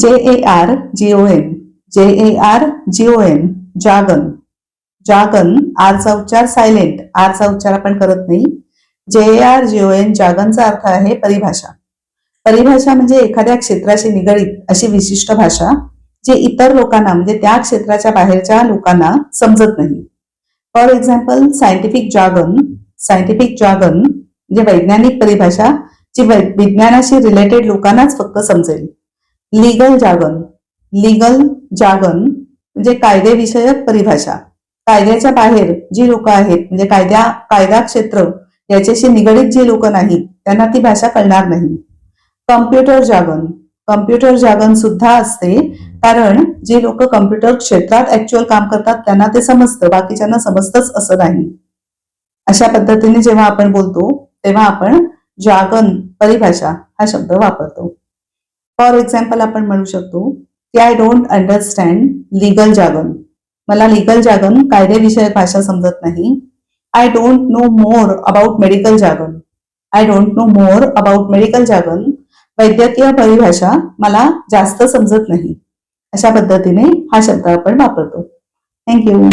जे A R G O N जे A R G O N जागन जागन आरचा उच्चार सायलेंट आरचा उच्चार आपण करत नाही. जे A R G O N जागनचा अर्थ आहे परिभाषा. परिभाषा म्हणजे एखाद्या क्षेत्राशी निगडीत अशी विशिष्ट भाषा जे इतर लोकांना म्हणजे त्या क्षेत्राच्या बाहेरच्या लोकांना समजत नाही. For example scientific jargon scientific jargon म्हणजे वैज्ञानिक परिभाषा जी वै- विज्ञानाशी रिलेटेड लोकांनाच फक्त समजेल. लिगल जागन लिगल जागन म्हणजे कायदेविषयक परिभाषा. कायद्याच्या बाहेर जी लोक आहेत म्हणजे कायद्या कायदा क्षेत्र याच्याशी निगडीत जी लोक नाहीत त्यांना ती भाषा कळणार नाही. कम्प्युटर जागन. कम्प्युटर जागन सुद्धा असते कारण जे लोक कम्प्युटर क्षेत्रात ऍक्च्युअल काम करतात त्यांना ते समजतं बाकीच्यांना समजतच असं नाही. अशा पद्धतीने जेव्हा आपण बोलतो तेव्हा आपण जागन परिभाषा हा शब्द वापरतो. फॉर एक्झाम्पल आपण म्हणू शकतो की आय डोंट अंडरस्टँड लिगल जागन मला लिगल जागन कायदेविषयक भाषा समजत नाही. I don't know more about medical jargon I don't know more about medical jargon वैद्यकीय परिभाषा मला जास्त समजत नाही. अशा पद्धतीने हा शब्द आपण वापरतो. थँक्यू